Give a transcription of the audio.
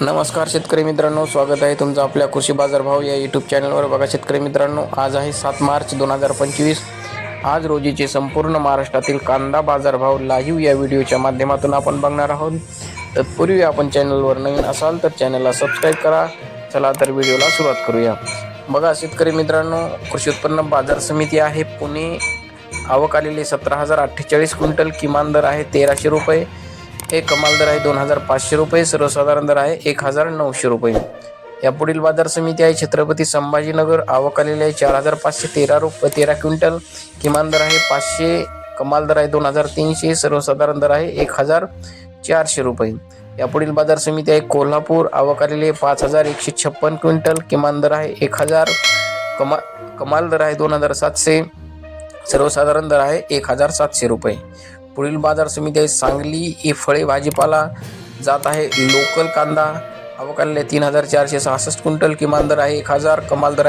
नमस्कार शेतकरी मित्रांनो स्वागत आहे तुमचं आपल्या कृषी बाजार भाव या यूट्यूब चॅनलवर बघा शेतकरी मित्रांनो आज आहे सात मार्च दोन हजार पंचवीस. आज रोजीचे संपूर्ण महाराष्ट्रातील कांदा बाजारभाव लाईव्ह या व्हिडिओच्या माध्यमातून आपण बघणार आहोत. तत्पूर्वी आपण चॅनलवर नवीन असाल तर चॅनलला सबस्क्राईब करा. चला तर व्हिडिओला सुरुवात करूया. बघा शेतकरी मित्रांनो कृषी उत्पन्न बाजार समिती आहे. पुणे आवक आलेले सतरा हजार अठ्ठेचाळीस क्विंटल. किमान दर आहे तेराशे रुपये. एक कमाल दर आहे दोन हजार पाचशे रुपये सर्वसाधारण दर आहे एक हजार नऊशे रुपये. यापुढील बाजार समिती आहे छत्रपती संभाजीनगर आवक आलेली आहे चार हजार पाचशे तेरा रुपये तेरा क्विंटल. किमान दर आहे पाचशे कमाल दर आहे दोन हजार तीनशे सर्वसाधारण दर आहे एक हजार चारशे रुपये. यापुढील बाजार समिती आहे कोल्हापूर आवक आलेली आहे पाच हजार एकशे छप्पन क्विंटल. किमान दर आहे एक हजार कमा कमाल दर आहे दोन हजार सातशे सर्वसाधारण दर आहे एक हजार सातशे रुपये. पुढील बाजार समिती आहे. सांगली ही फळे भाजीपाला जात आहे. लोकल कांदा अवकालले तीन हजार चारशे सहासष्ट क्विंटल किमान दर आहे. एक हजार कमाल दर आहे.